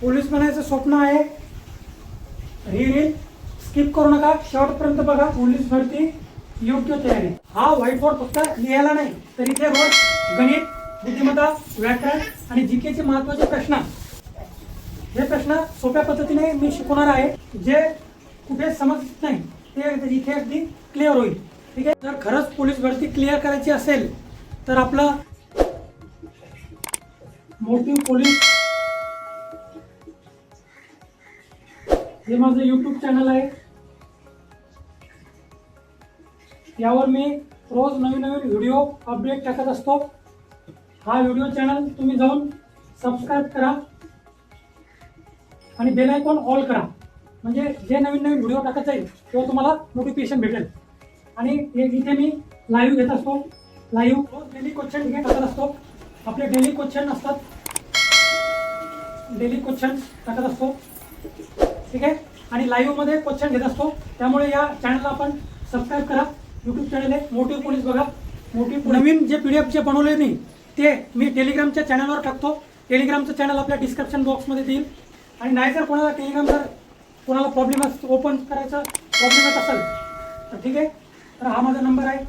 Police बनायचं स्वप्न आहे. ही रील स्किप करू नका. शेवटपर्यंत बघा पोलीस भरती योग्य तयारी. हा व्हाईट बोर्ड फक्त लिहायला नाही तर इथे रोज गणित बुद्धिमत्ता व्याकरण आणि जीकेचे महत्त्वाचे प्रश्न. हे प्रश्न सोप्या पद्धतीने मी शिकवणार आहे. जे कुठे समजत नाही ते इथे अगदी क्लिअर होईल. ठीक आहे? जर खरंच पोलीस भरती क्लिअर करायची असेल तर आपलं मोठी पोलीस हे माझं यूट्यूब चॅनल आहे. यावर मी रोज नवीन नवीन व्हिडिओ अपडेट टाकत असतो. हा व्हिडिओ चॅनल तुम्ही जाऊन सबस्क्राईब करा आणि बेल आयकॉन ऑल करा. म्हणजे जे नवीन नवीन व्हिडिओ टाकत जाईल तेव्हा तुम्हाला नोटिफिकेशन भेटेल. आणि हे इथे मी लाईव्ह घेत असतो. लाईव्ह रोज डेली क्वेश्चन घेत टाकत असतो. आपले डेली क्वेश्चन असतात. डेली क्वेश्चन टाकत असतो. ठीक आहे? आणि लाईव्हमध्ये क्वेश्चन घेत असतो. त्यामुळे या चॅनलला आपण सबस्क्राईब करा. युट्यूब चॅनल आहे. मोटिव पोलीस बघा. मोटिव नवीन जे पी डी एफ जे बनवले मी ते मी टेलिग्रामच्या चॅनलवर टाकतो. टेलिग्रामचं चॅनल आपल्या डिस्क्रिप्शन बॉक्समध्ये देईल. आणि नाही जर कोणाला टेलिग्राम जर कोणाला प्रॉब्लेम ओपन करायचा प्रॉब्लेम येत असेल तर ठीक आहे? तर हा माझा नंबर आहे.